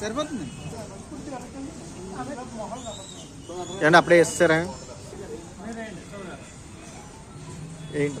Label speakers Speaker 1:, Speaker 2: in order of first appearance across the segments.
Speaker 1: సరిపోతుంది
Speaker 2: ఏమండి అప్పుడే ఇస్తారా ఏంటి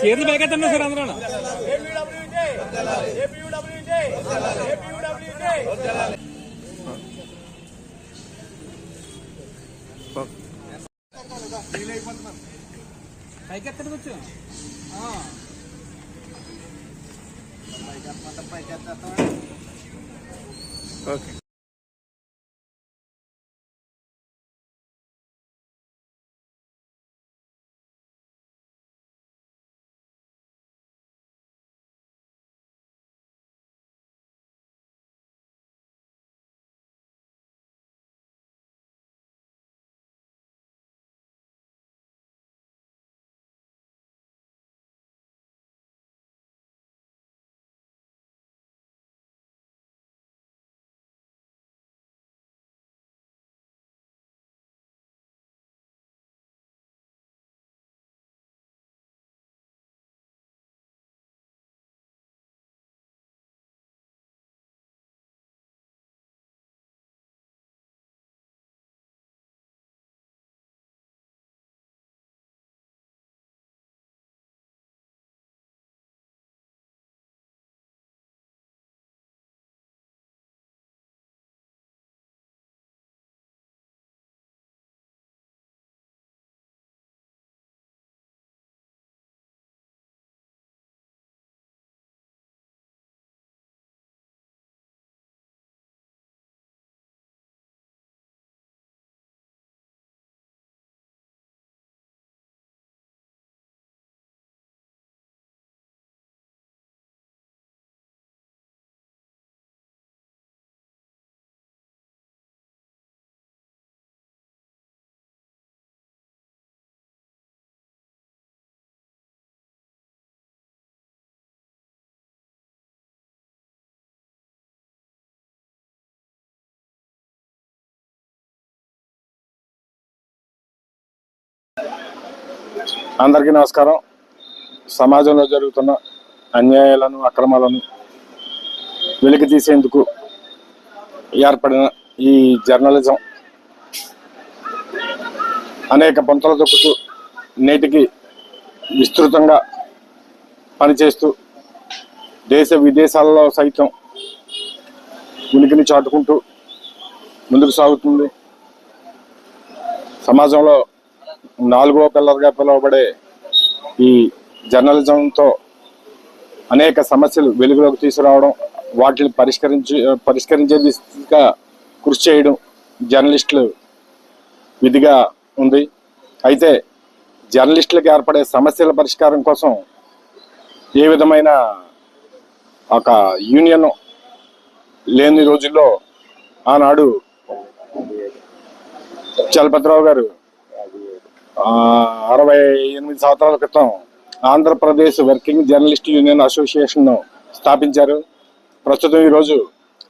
Speaker 3: చీరలు బయకెత్తండి సార్ అందరూ పైకెత్తండి కొంచెం
Speaker 2: ఓకే.
Speaker 4: అందరికీ నమస్కారం. సమాజంలో జరుగుతున్న అన్యాయాలను అక్రమాలను వెలికి తీసేందుకు ఏర్పడిన ఈ జర్నలిజం అనేక పొంతలు దొక్కుతూ నేటికి విస్తృతంగా పనిచేస్తూ దేశ విదేశాలలో సైతం ఉనికిని చాటుకుంటూ ముందుకు సాగుతుంది. సమాజంలో నాలుగో పిల్లర్గా పిలువబడే ఈ జర్నలిజంతో అనేక సమస్యలు వెలుగులోకి తీసుకురావడం వాటిని పరిష్కరించి పరిష్కరించే దిశగా కృషి చేయడం జర్నలిస్టులు విధిగా ఉంది. అయితే జర్నలిస్టులకు ఏర్పడే సమస్యల పరిష్కారం కోసం ఏ విధమైన ఒక యూనియన్ లేని రోజుల్లో ఆనాడు చలపతిరావు గారు అరవై ఎనిమిది సంవత్సరాల క్రితం ఆంధ్రప్రదేశ్ వర్కింగ్ జర్నలిస్ట్ యూనియన్ అసోసియేషన్ను స్థాపించారు. ప్రస్తుతం ఈరోజు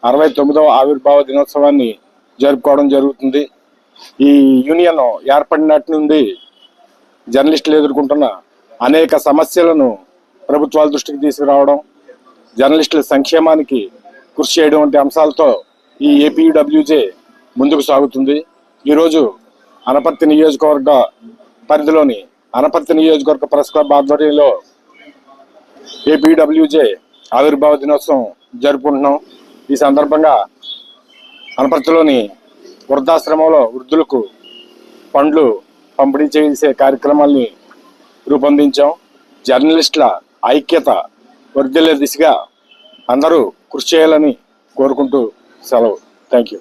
Speaker 4: అరవై తొమ్మిదవ ఆవిర్భావ దినోత్సవాన్ని జరుపుకోవడం జరుగుతుంది. ఈ యూనియన్ ఏర్పడినట్టు నుండి జర్నలిస్టులు ఎదుర్కొంటున్న అనేక సమస్యలను ప్రభుత్వాల దృష్టికి తీసుకురావడం జర్నలిస్టుల సంక్షేమానికి కృషి చేయడం వంటి అంశాలతో ఈ ఏపీడబ్ల్యూజే ముందుకు సాగుతుంది. ఈరోజు అనపర్తి నియోజకవర్గ పరిధిలోని అనపర్తి నియోజకవర్గ ప్రెస్ క్లబ్ ఆధ్వర్యంలో ఏపీడబ్ల్యూజే ఆవిర్భావ దినోత్సవం జరుపుకుంటున్నాం. ఈ సందర్భంగా అనపర్తిలోని వృద్ధాశ్రమంలో వృద్ధులకు పండ్లు పంపిణీ చేసే కార్యక్రమాల్ని రూపొందించాం. జర్నలిస్టుల ఐక్యత వర్ధిల్లే దిశగా అందరూ కృషి చేయాలని కోరుకుంటూ సెలవు. Thank you